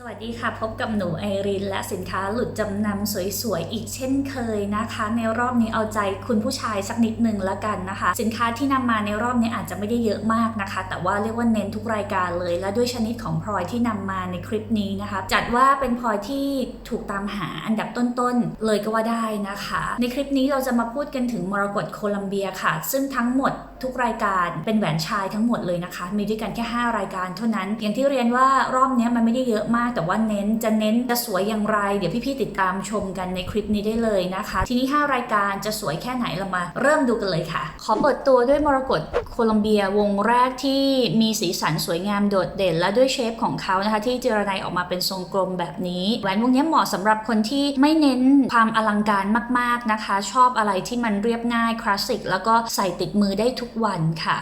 สวัสดีค่ะ พบกับหนูไอรินและสินค้าหลุดจำนำสวยๆ อีกเช่นเคยนะคะ ในรอบนี้เอาใจคุณผู้ชายสักนิดหนึ่งละกันนะคะ สินค้าที่นำมาในรอบนี้อาจจะไม่ได้เยอะมากนะคะ แต่ว่าเรียกว่าเน้นทุกรายการเลย และด้วยชนิดของพลอยที่นำมาในคลิปนี้นะคะ จัดว่าเป็นพลอยที่ถูกตามหาอันดับต้นๆเลยก็ว่าได้นะคะ ในคลิปนี้เราจะมาพูดกันถึงมรกตโคลัมเบียค่ะ ซึ่งทั้งหมดทุกรายการเป็นแหวนชายทั้งหมดเลยนะคะ มีด้วยกันแค่ 5 รายการเท่านั้น อย่างที่เรียนว่ารอบนี้มันไม่ได้เยอะมากแต่ว่าเน้นจะเน้นจะสวยอย่างไร เดี๋ยวพี่ๆติดตามชมกันในคลิปนี้ได้เลยนะคะ ทีนี้ 5 รายการจะสวยแค่ไหนเรามา เริ่มดูกันเลยค่ะ ขอเปิดตัวด้วยมรกตโคลัมเบียวงแรกที่มีสีสันสวยงามโดดเด่น และด้วยเชฟของเขานะคะ ที่เจรไนออกมาเป็นทรงกลมแบบนี้แหวนวงนี้เหมาะสำหรับคนที่ไม่เน้นความอลังการมาก ๆนะคะ ชอบอะไรที่มันเรียบง่ายคลาสสิกแล้วก็ใส่ติดมือได้ทุกวันค่ะ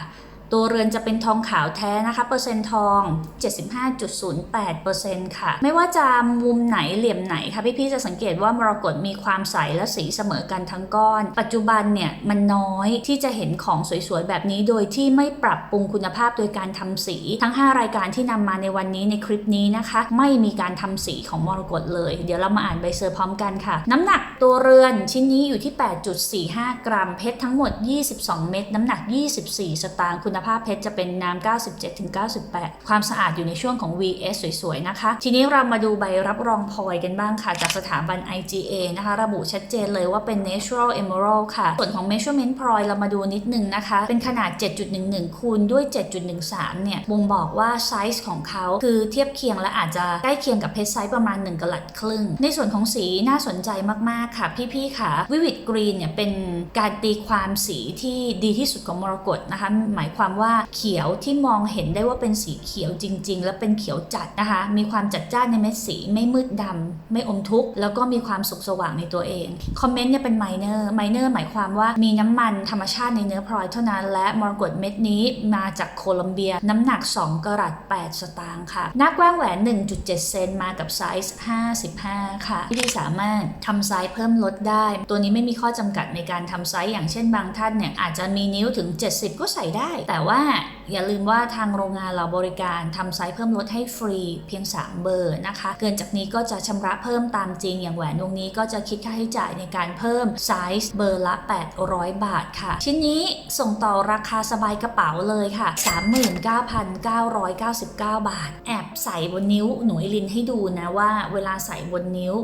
ตัวเรือนจะเป็นทองขาวแท้นะคะ เปอร์เซ็นต์ทอง 75.08%ค่ะ ไม่ว่าจะมุมไหนเหลี่ยมไหนค่ะพี่ๆจะสังเกตว่ามรกตมีความใสและสีเสมอกันทั้งก้อน ปัจจุบันเนี่ยมันน้อยที่จะเห็นของสวยๆ แบบนี้โดยที่ไม่ปรับปรุงคุณภาพโดยการทำสี ทั้ง 5 รายการที่นำมาในวันนี้ในคลิปนี้นะคะ ไม่มีการทำสีของมรกตเลย เดี๋ยวเรามาอ่านใบเซอร์พร้อมกันค่ะ น้ำหนักตัวเรือนชิ้นนี้อยู่ที่ 8.45 กรัมเพชรทั้งหมด 22 เม็ดน้ำหนัก 24 สตางค์คุณณภาพเพชรจะเป็นน้ำ97-98 ความสะอาดอยู่ในช่วงของ VS สวยๆนะคะ ทีนี้เรามาดูใบรับรองพลอยกันบ้างค่ะ จากสถาบัน IGA นะคะ ระบุชัดเจนเลยว่าเป็น Natural Emerald ค่ะ ส่วนของ Measurement พลอยเรามาดูนิดนึงนะคะ เป็นขนาด 7.11 คูณด้วย 7.13 เนี่ยบ่งบอกว่าไซส์ของเขาคือเทียบเคียงและอาจจะใกล้เคียงกับเพชรไซส์ประมาณ 1กะลัดครึ่ง ในส่วนของสีน่าสนใจมากๆค่ะ พี่ๆค่ะวิวิดกรีนเนี่ยเป็นการตีความสีที่ดีที่สุดของมรกตนะคะหมายความว่าเขียวที่มองเห็นได้ว่าเป็นสีเขียวจริง ๆ และเป็นเขียวจัดนะคะ มีความจัดจ้านในเม็ดสีไม่มืดดำไม่อมทุกข์แล้วก็มีความสุขสว่างในตัวเองคอมเมนต์เนี่ยเป็นไมเนอร์ไมเนอร์หมายความว่ามีน้ำมันธรรมชาติในเนื้อพลอยเท่านั้น และมรกตเม็ดนี้มาจากโคลัมเบีย น้ำหนัก 2กรัต8 สตางค์ค่ะหน้ากว้างแหวน 1.7 เซนมากับไซส์ 55 ค่ะ ที่สามารถทำไซส์เพิ่มลดได้ ตัวนี้ไม่มีข้อจำกัดในการทำไซส์อย่างเช่นบางท่านเนี่ยอาจจะมีนิ้วถึง 70 ก็ใส่ได้แต่แต่ว่าอย่าลืมว่าทางโรงงานเราบริการทำไซส์เพิ่มลดให้ฟรีเพียง 3 เบอร์นะคะ เกินจากนี้ก็จะชำระเพิ่มตามจริงอย่างแหวนวงนี้ก็จะคิดค่าใช้จ่ายในการเพิ่มไซส์เบอร์ละ 800 บาทค่ะ ชิ้นนี้ส่งต่อราคาสบายกระเป๋าเลยค่ะ 39,999 บาท แอบใส่บนนิ้วหนูไอรินให้ดูนะว่าเวลาใส่บนนิ้ว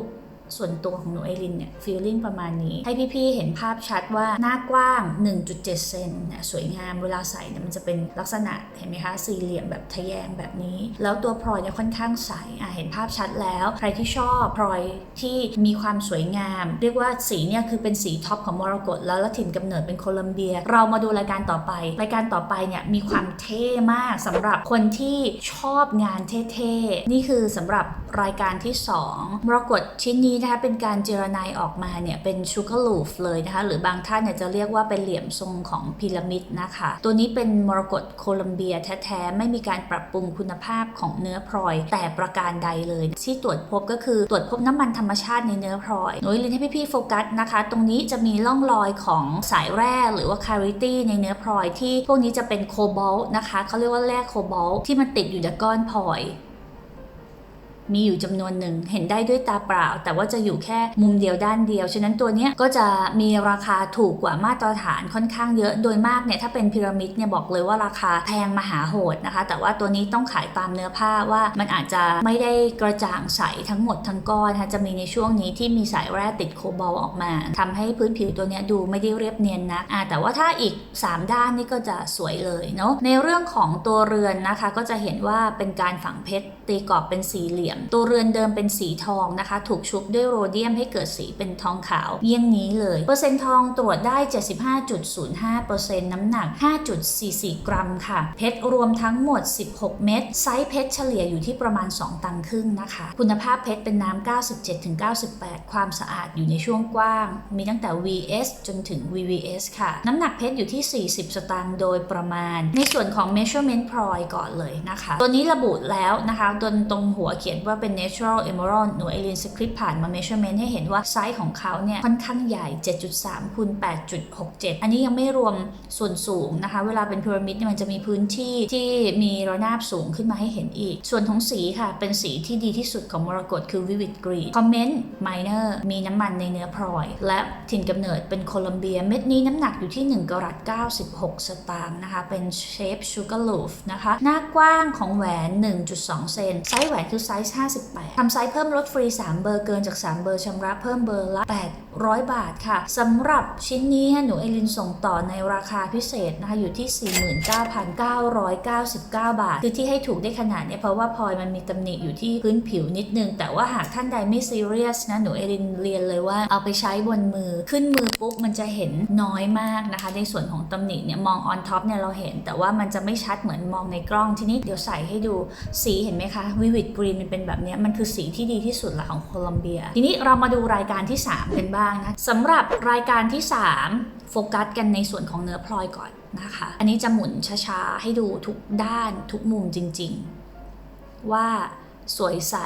ส่วนตัวของหนูไอรินเนี่ยฟีลลิ่งประมาณนี้ ให้พี่ๆเห็นภาพชัดว่าหน้ากว้าง 1.7 เซนเนี่ยสวยงามเวลาใส่เนี่ยมันจะเป็นลักษณะเห็นไหมคะสี่เหลี่ยมแบบทะแยงแบบนี้ แล้วตัวพลอยเนี่ยค่อนข้างใสอะเห็นภาพชัดแล้ว ใครที่ชอบพลอยที่มีความสวยงาม เรียกว่าสีเนี่ยคือเป็นสีท็อปของมรกตแล้วละถิ่นกำเนิดเป็นโคลัมเบีย เรามาดูรายการต่อไป รายการต่อไปเนี่ยมีความเท่มากสำหรับคนที่ชอบงานเท่ๆนี่คือสำหรับรายการที่สองมรกตชิ้นนี้นะคะเป็นการเจรไนออกมาเนี่ยเป็นชูการ์ลูฟเลยนะคะหรือบางท่านเนี่ยจะเรียกว่าเป็นเหลี่ยมทรงของพีระมิดนะคะ ตัวนี้เป็นมรกตโคลัมเบียแท้ๆ ไม่มีการปรับปรุงคุณภาพของเนื้อพลอย แต่ประการใดเลย ที่ตรวจพบก็คือตรวจพบน้ำมันธรรมชาติในเนื้อพลอยหนูเรียนให้พี่ๆโฟกัสนะคะ ตรงนี้จะมีร่องรอยของสายแร่หรือว่าคาริตี้ในเนื้อพลอยที่พวกนี้จะเป็นโคบอลต์นะคะเขาเรียกว่าแร่โคบอลต์ที่มันติดอยู่ในก้อนพลอย มีอยู่จำนวนหนึ่งเห็นได้ด้วยตาเปล่า แต่ว่าจะอยู่แค่มุมเดียวด้านเดียว ฉะนั้นตัวนี้ก็จะมีราคาถูกกว่ามาตรฐานค่อนข้างเยอะโดยมากเนี่ยถ้าเป็นพีระมิดเนี่ยบอกเลยว่าราคาแพงมหาโหดนะคะ แต่ว่าตัวนี้ต้องขายตามเนื้อผ้าว่ามันอาจจะไม่ได้กระจ่างใสทั้งหมดทั้งก้อนนะคะจะมีในช่วงนี้ที่มีสายแร่ติดโคบอลออกมาทำให้พื้นผิวตัวนี้ดูไม่ได้เรียบเนียนนะอ่าแต่ว่าถ้าอีก 3 ด้านนี่ก็จะสวยเลยเนาะในเรื่องของตัวเรือนนะคะก็จะเห็นว่าเป็นการฝังเพชร ตีกรอบเป็นสีเหลี่ยม ตัวเรือนเดิมเป็นสีทองนะคะ ถูกชุบด้วยโรเดียมให้เกิดสีเป็นทองขาว เยี่ยงนี้เลย เปอร์เซ็นต์ทองตรวจได้ 75.05%น้ำหนัก 5.44 กรัมค่ะ เพชรรวมทั้งหมด 16 เม็ดไซส์เพชรเฉลี่ยอยู่ที่ประมาณ 2 ตังค์ครึ่งนะคะ คุณภาพเพชรเป็นน้ำ 97-98 ความสะอาดอยู่ในช่วงกว้าง มีตั้งแต่ VS จนถึง VVS ค่ะ น้ำหนักเพชรอยู่ที่ 40 สตางค์โดยประมาณ ในส่วนของ measurement ploy ก่อนเลยนะคะ ตัวนี้ระบุแล้วนะคะตรงตรงหัวเขียนว่าเป็น natural emerald หนูเอลินสคริปผ่านมา measurement ให้เห็นว่าไซส์ของเขาเนี่ยค่อนข้างใหญ่ 7.3คูณ8.67 อันนี้ยังไม่รวมส่วนสูงนะคะ เวลาเป็นพีระมิดเนี่ยมันจะมีพื้นที่ที่มีระนาบสูงขึ้นมาให้เห็นอีก ส่วนของสีค่ะ เป็นสีที่ดีที่สุดของมรกตคือ vivid green comment minor มีน้ำมันในเนื้อพลอย และถิ่นกำเนิดเป็นโคลัมเบีย เม็ดนี้น้ำหนักอยู่ที่ 1กรัต96 สตางค์นะคะ เป็นเชฟชูการ์ลูฟนะคะ หน้ากว้างของแหวน 1.2 เซนไซส์แหวนคือไซส์58ทำไซส์เพิ่มลดฟรี 3 เบอร์เกินจาก 3 เบอร์ชำระเพิ่มเบอร์ละ 800 บาทค่ะสำหรับชิ้นนี้หนูเอลินส่งต่อในราคาพิเศษนะคะอยู่ที่ 49,999 บาท คือที่ให้ถูกได้ขนาดเนี้ยเพราะว่าพลอยมันมีตำหนิอยู่ที่พื้นผิวนิดนึง แต่ว่าหากท่านใดไม่ซีเรียสนะหนูเอลินเรียนเลยว่าเอาไปใช้บนมือขึ้นมือปุ๊บมันจะเห็นน้อยมากนะคะ ในส่วนของตำหนิเนี่ยมองออนท็อปเนี่ยเราเห็น แต่ว่ามันจะไม่ชัดเหมือนมองในกล้องทีนี้เดี๋ยวใส่ให้ดูสีเห็นไหมคะวิวิดกรีนมันเป็นแบบนี้มันคือสีที่ดีที่สุดละของโคลัมเบีย ทีนี้เรามาดูรายการที่ 3 กันบ้างนะสำหรับรายการที่ 3 โฟกัสกันในส่วนของเนื้อพลอยก่อนนะคะ อันนี้จะหมุนช้าๆ ให้ดูทุกด้านทุกมุมจริง ๆ ว่าสวยใส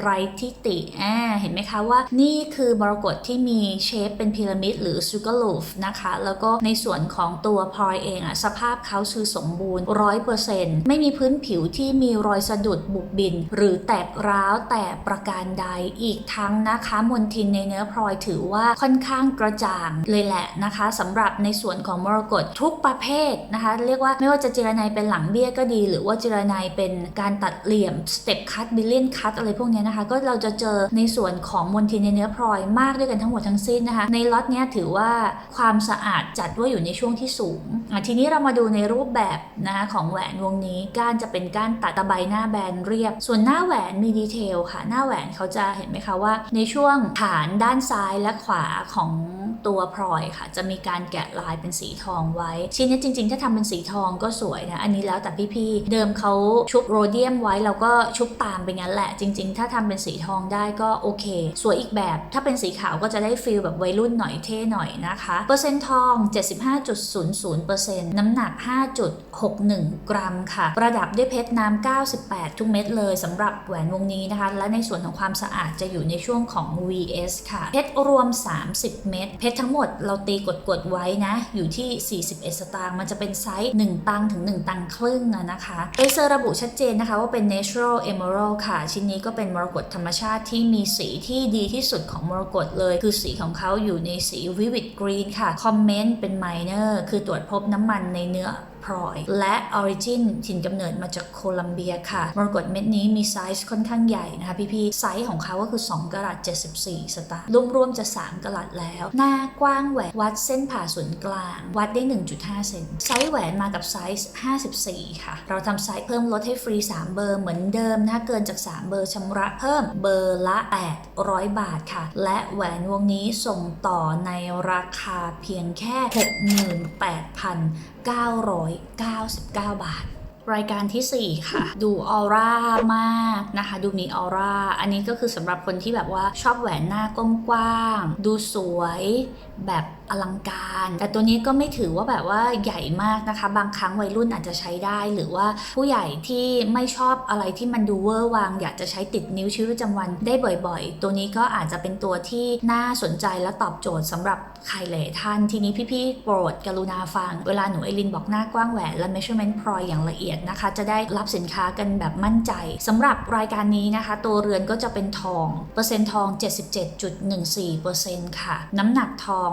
ไรทิติอ่าเห็นไหมคะว่านี่คือมรกตที่มีเชฟเป็นพีระมิดหรือซูเการ์ลูฟนะคะ แล้วก็ในส่วนของตัวพลอยเองอะสภาพเขาคือสมบูรณ์100%ไม่มีพื้นผิวที่มีรอยสะดุดบุบบิน หรือแตกร้าวแต่ประการใดอีกทั้งนะคะมนทินในเนื้อพลอยถือว่าค่อนข้างกระจ่างเลยแหละนะคะสำหรับในส่วนของมรกตทุกประเภทนะคะ เรียกว่าไม่ว่าจะเจรไนเป็นหลังเบี้ยก็ดี หรือว่าเจรไนเป็นการตัดเหลี่ยมสเต็ปคัตบิลเลียนคัตอะไรพวกนี้เนี่ยนะคะก็เราจะเจอในส่วนของมลทินในเนื้อพลอยมากด้วยกันทั้งหมดทั้งสิ้นนะคะ ในล็อตเนี้ยถือว่าความสะอาดจัดว่าอยู่ในช่วงที่สูง ทีนี้เรามาดูในรูปแบบนะคะของแหวนวงนี้ก้านจะเป็นก้านตัดตะไบหน้าแบนเรียบ ส่วนหน้าแหวนมีดีเทลค่ะ หน้าแหวนเขาจะเห็นไหมคะว่า ในช่วงฐานด้านซ้ายและขวาของ ตัวพลอยค่ะ จะมีการแกะลายเป็นสีทองไว้ ชิ้นนี้จริง ๆ ถ้าทำเป็นสีทองก็สวยนะ อันนี้แล้วแต่พี่ๆ เดิมเขาชุบโรเดียมไว้เราก็ชุบตามไปงั้นแหละ จริง ๆ ถ้าทำเป็นสีทองได้ก็โอเค สวยอีกแบบ ถ้าเป็นสีขาวก็จะได้ฟีลแบบวัยรุ่นหน่อยเท่หน่อยนะคะ เปอร์เซ็นต์ทอง 75.00%น้ำหนัก 5.61 กรัมค่ะ ประดับด้วยเพชรน้ำ98 ทุกเม็ดเลยสำหรับแหวนวงนี้นะคะ และในส่วนของความสะอาดจะอยู่ในช่วงของ VS ค่ะ เพชรรวม 30 เม็ดเพชรทั้งหมดเราตีกดๆไว้นะ อยู่ที่ 41 สตางค์มันจะเป็นไซส์ 1 ตังค์ถึง 1 ตังค์ครึ่งนะคะเอเซอร์ระบุชัดเจนนะคะว่าเป็น natural emerald ค่ะ ชิ้นนี้ก็เป็นมรกตธรรมชาติที่มีสีที่ดีที่สุดของมรกตเลย คือสีของเขาอยู่ในสี vivid green ค่ะ Comment เป็น minor คือตรวจพบน้ำมันในเนื้อ พลอย และ Origin ถิ่นกำเนิดมาจากโคลัมเบียค่ะ มรกตเม็ดนี้มีไซส์ค่อนข้างใหญ่นะคะพี่ๆ ไซส์ของเขาก็คือ 2กะรัต74 สตางค์รวมๆจะ 3กะรัตแล้ว หน้ากว้างแหวนวัดเส้นผ่าศูนย์กลาง วัดได้ 1.5 เซนไซส์แหวนมากับไซส์ 54 ค่ะ เราทำไซส์เพิ่มลดให้ฟรี 3 เบอร์เหมือนเดิมนะเกินจาก 3 เบอร์ชำระเพิ่มเบอร์ละ 800 บาทค่ะ และแหวนวงนี้ส่งต่อในราคาเพียงแค่ 68,000 999 บาท รายการทีสี่ 4 ค่ะ ดูออร่ามากนะคะ ดูมีออร่า อันนี้ก็คือสำหรับคนที่แบบว่าชอบแหวนหน้ากว้างๆดูสวยแบบอลังการ แต่ตัวนี้ก็ไม่ถือว่าแบบว่าใหญ่มากนะคะ บางครั้งวัยรุ่นอาจจะใช้ได้หรือว่าผู้ใหญ่ที่ไม่ชอบอะไรที่มันดูเวอร์วาง อยากจะใช้ติดนิ้วชีวิตประจำวันได้บ่อยๆ ตัวนี้ก็อาจจะเป็นตัวที่น่าสนใจและตอบโจทย์สำหรับใครหลายท่าน ทีนี้พี่ๆโปรดกรุณาฟัง เวลาหนูเอลินบอกหน้ากว้างแหวนและ measurement พลอยอย่างละเอียดนะคะ จะได้รับสินค้ากันแบบมั่นใจสำหรับรายการนี้นะคะ ตัวเรือนก็จะเป็นทอง เปอร์เซ็นต์ทอง 77.14%ค่ะ น้ำหนักทอง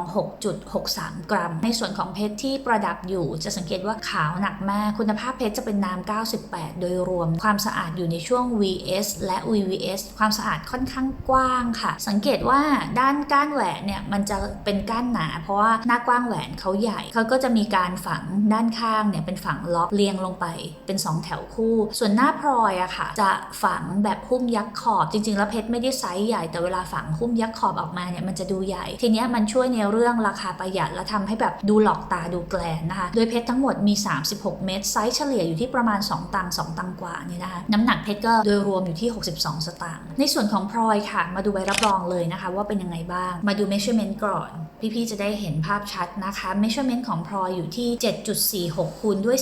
6.63 กรัม ในส่วนของเพชรที่ประดับอยู่ จะสังเกตว่าขาวหนักมาก คุณภาพเพชรจะเป็นน้ำ98 โดยรวม ความสะอาดอยู่ในช่วง VS และ VVS ความสะอาดค่อนข้างกว้างค่ะ สังเกตว่าด้านก้านแหวนเนี่ยมันจะเป็นก้านหนา เพราะว่าหน้ากว้างแหวนเขาใหญ่ เขาก็จะมีการฝังด้านข้างเนี่ยเป็นฝังล็อกเรียงลงไปเป็น 2 แถวคู่ ส่วนหน้าพลอยอะค่ะ จะฝังแบบหุ้มยักษ์ขอบ จริง ๆ แล้วเพชรไม่ได้ไซส์ใหญ่แต่เวลาฝังหุ้มยักษ์ขอบออกมาเนี่ยมันจะดูใหญ่ ทีเนี้ยมันช่วยในเรื่องราคาประหยัดและทำให้แบบดูหลอกตาดูแกลนนะคะ โดยเพชรทั้งหมดมี 36 เม็ดไซส์เฉลี่ยอยู่ที่ประมาณ 2 ตังค์2ตังค์กว่านี่นะคะน้ำหนักเพชรก็โดยรวมอยู่ที่ 62 สตางค์ในส่วนของพลอยค่ะ มาดูใบรับรองเลยนะคะ ว่าเป็นยังไงบ้างมาดู measurement ก่อนพี่ๆจะได้เห็นภาพชัดนะคะ measurement ของพลอยอยู่ที่ 7.46คูณด้วย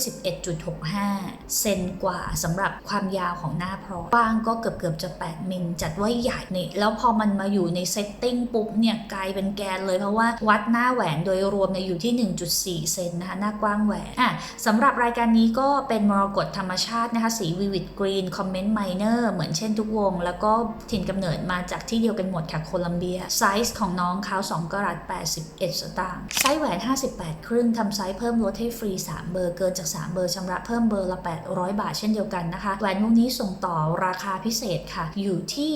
11.65เซนกว่าสำหรับความยาวของหน้าพลอกว้างก็เกือบเกือบจะ 8 มิลจัดว่าใหญ่นี่แล้วพอมันมาอยู่ในเซตติ้งปุ๊บเนี่ยกลายเป็นแกนเลยเพราะว่าวัดหน้าแหวนโดยรวมเนี่ยอยู่ที่ 1.4 เซนนะคะหน้ากว้างแหวนอะสำหรับรายการนี้ก็เป็นมรกตธรรมชาตินะคะสีวิวิดกรีนคอมเมนต์ไมเนอร์เหมือนเช่นทุกวง แล้วก็ถิ่นกำเนิดมาจากที่เดียวกันหมดค่ะโคลัมเบียไซส์ของน้องเขา2กรัต81 สตางค์ไซส์แหวน 58 ครึ่งทำไซส์เพิ่มลดให้ฟรี 3 เบอร์เกินจาก 3 เบอร์ชำระเพิ่มเบอร์ละ 800 บาทเช่นเดียวกันนะคะแหวนวงนี้ส่งต่อราคาพิเศษค่ะ อยู่ที่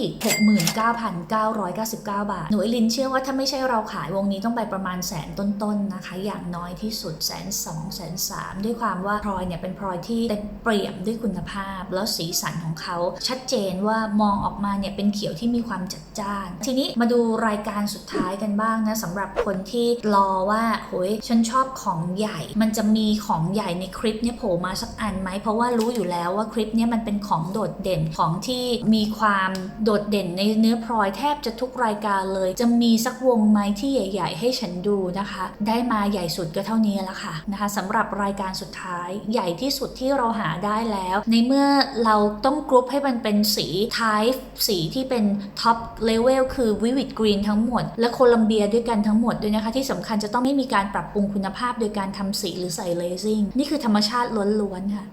69,999 บาท หนูไอลินเชื่อว่าถ้าไม่ใช่เราขายวงนี้ต้องไปประมาณแสนต้นๆนะคะ อย่างน้อยที่สุดแสนสองแสนสามด้วยความว่าพลอยเนี่ยเป็นพลอยที่เต็มเปี่ยมด้วยคุณภาพ แล้วสีสันของเขาชัดเจนว่ามองออกมาเนี่ยเป็นเขียวที่มีความจัดจ้าน ทีนี้มาดูรายการสุดท้ายกันบ้างนะสำหรับคนที่รอว่าโหยฉันชอบของใหญ่ มันจะมีของใหญ่ในคลิปเนี่ยโผล่มาสักอันไหม เพราะว่ารู้อยู่แล้วว่าคลิปนี้มันเป็นของโดดเด่นของที่มีความโดดเด่นในเนื้อพลอยแทบจะทุกรายการเลย จะมีสักวงไหมที่ใหญ่ ๆ ให้ฉันดูนะคะ ได้มาใหญ่สุดก็เท่านี้ล้วค่ะนะคะสำหรับรายการสุดท้ายใหญ่ที่สุดที่เราหาได้แล้ว ในเมื่อเราต้องกรุ๊ปให้มันเป็นสีไทป์สีที่เป็นท็อปเลเวลคือวิวิดกรีนทั้งหมด และโคลัมเบียด้วยกันทั้งหมดด้วยนะคะ ที่สำคัญจะต้องไม่มีการปรับปรุงคุณภาพโดยการทำสีหรือใส่เลซิ่งนี่คือธรรมชาติล้วนๆค่ะ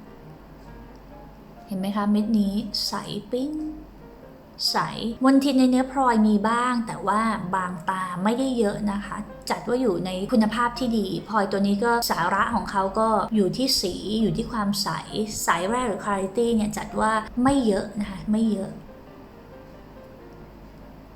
เห็นไหมคะเม็ดนี้ใสปิ้งใสมนทินในเนื้อพลอยมีบ้าง แต่ว่าบางตาไม่ได้เยอะนะคะ จัดว่าอยู่ในคุณภาพที่ดีพลอยตัวนี้ก็สาระของเขาก็อยู่ที่สีอยู่ที่ความใส ใสแรกหรือคุณภาพเนี่ยจัดว่าไม่เยอะนะคะไม่เยอะ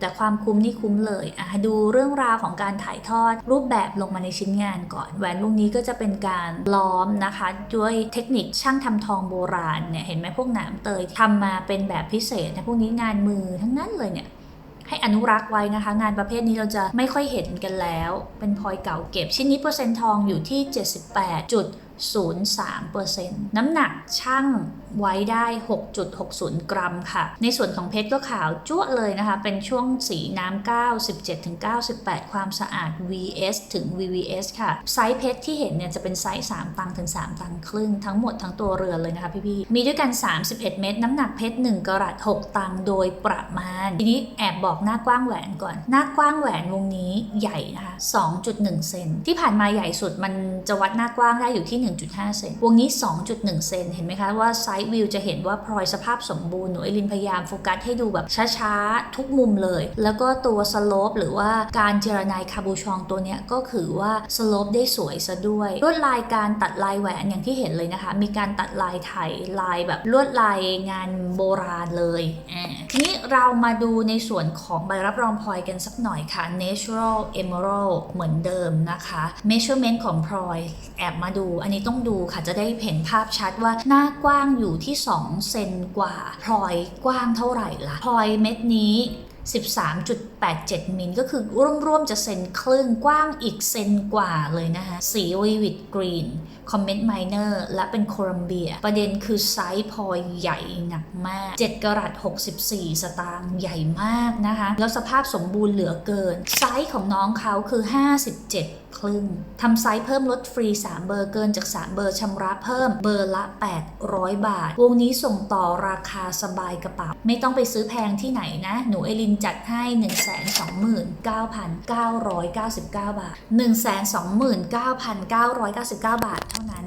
แต่ความคุ้มนี่คุ้มเลยอะดูเรื่องราวของการถ่ายทอดรูปแบบลงมาในชิ้นงานก่อนแหวนวงนี้ก็จะเป็นการล้อมนะคะ ด้วยเทคนิคช่างทำทองโบราณเนี่ยเห็นไหมพวกหนามเตยทำมาเป็นแบบพิเศษนะพวกนี้งานมือทั้งนั้นเลยเนี่ยให้อนุรักษ์ไว้นะคะ งานประเภทนี้เราจะไม่ค่อยเห็นกันแล้ว เป็นพลอยเก่าเก็บชิ้นนี้เปอร์เซ็นต์ทองอยู่ที่ 78.03%น้ำหนักช่างไว้ได้ 6.60 กรัมค่ะ ในส่วนของเพชรก็ขาวจั่วเลยนะคะ เป็นช่วงสีน้ำ9 17ถึง98 ความสะอาด VS ถึง VVS ค่ะ ไซส์เพชรที่เห็นเนี่ยจะเป็นไซส์ 3 ตังถึง 3 ตังครึ่ง ทั้งหมดทั้งตัวเรือเลยนะคะพี่ๆ มีด้วยกัน 31 เม็ดน้ำหนักเพชร 1กรัต6 ตังโดยประมาณ ทีนี้แอบบอกหน้ากว้างแหวนก่อน หน้ากว้างแหวนวงนี้ใหญ่นะคะ2.1 เซนที่ผ่านมาใหญ่สุดมันจะวัดหน้ากว้างได้อยู่ที่1.5 เซน วงนี้ 2.1 เซน เห็นไหมคะว่าไซส์วิวจะเห็นว่าพลอยสภาพสมบูรณ์หนูไอรินพยายามโฟกัสให้ดูแบบช้าๆ ทุกมุมเลย แล้วก็ตัวสโลปหรือว่าการเจรนายคาบูชองตัวเนี้ยก็คือว่าสโลปได้สวยซะด้วย ลวดลายการตัดลายแหวนอย่างที่เห็นเลยนะคะ มีการตัดลายไทยลายแบบลวดลายงานโบราณเลยทีนี้เรามาดูในส่วนของใบรับรองพลอยกันสักหน่อยค่ะ Natural Emerald เหมือนเดิมนะคะ Measurement ของพลอยแอบมาดูอันนี้ต้องดูค่ะจะได้เห็นภาพชัดว่าหน้ากว้างอยู่ที่ 2 เซนกว่าพลอยกว้างเท่าไหร่ล่ะพลอยเม็ดนี้ 13.87 มิลก็คือร่วมๆจะเซนครึ่งกว้างอีกเซนกว่าเลยนะคะสีวิวิดกรีนคอมเมนต์ไมเนอร์และเป็นโคลัมเบีย ประเด็นคือไซส์พลอยใหญ่หนักมาก 7กรัต64 สตางค์ใหญ่มากนะคะ แล้วสภาพสมบูรณ์เหลือเกิน ไซส์ของน้องเขาคือ 57 ครึ่งทำไซส์เพิ่มลดฟรี 3 เบอร์เกินจาก 3 เบอร์ชำระเพิ่มเบอร์ละ 800 บาท วงนี้ส่งต่อราคาสบายกระเป๋า ไม่ต้องไปซื้อแพงที่ไหนนะ หนูเอลินจัดให้ 129,999 บาท 129,999 บาทเท่านั้น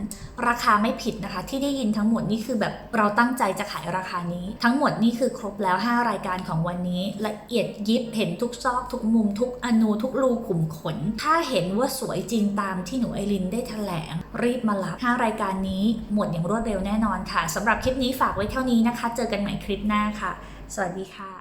ราคาไม่ผิดนะคะ ที่ได้ยินทั้งหมดนี่คือแบบเราตั้งใจจะขายราคานี้ ทั้งหมดนี่คือครบแล้ว 5 รายการของวันนี้ ละเอียดยิบเห็นทุกซอก ทุกมุม ทุกอนูทุกรูขุมขน ถ้าเห็นว่าสวยจริงตามที่หนูไอรินได้แถลง รีบมารับ5รายการนี้หมดอย่างรวดเร็วแน่นอนค่ะสำหรับคลิปนี้ฝากไว้เท่านี้นะคะ เจอกันใหม่คลิปหน้าค่ะ สวัสดีค่ะ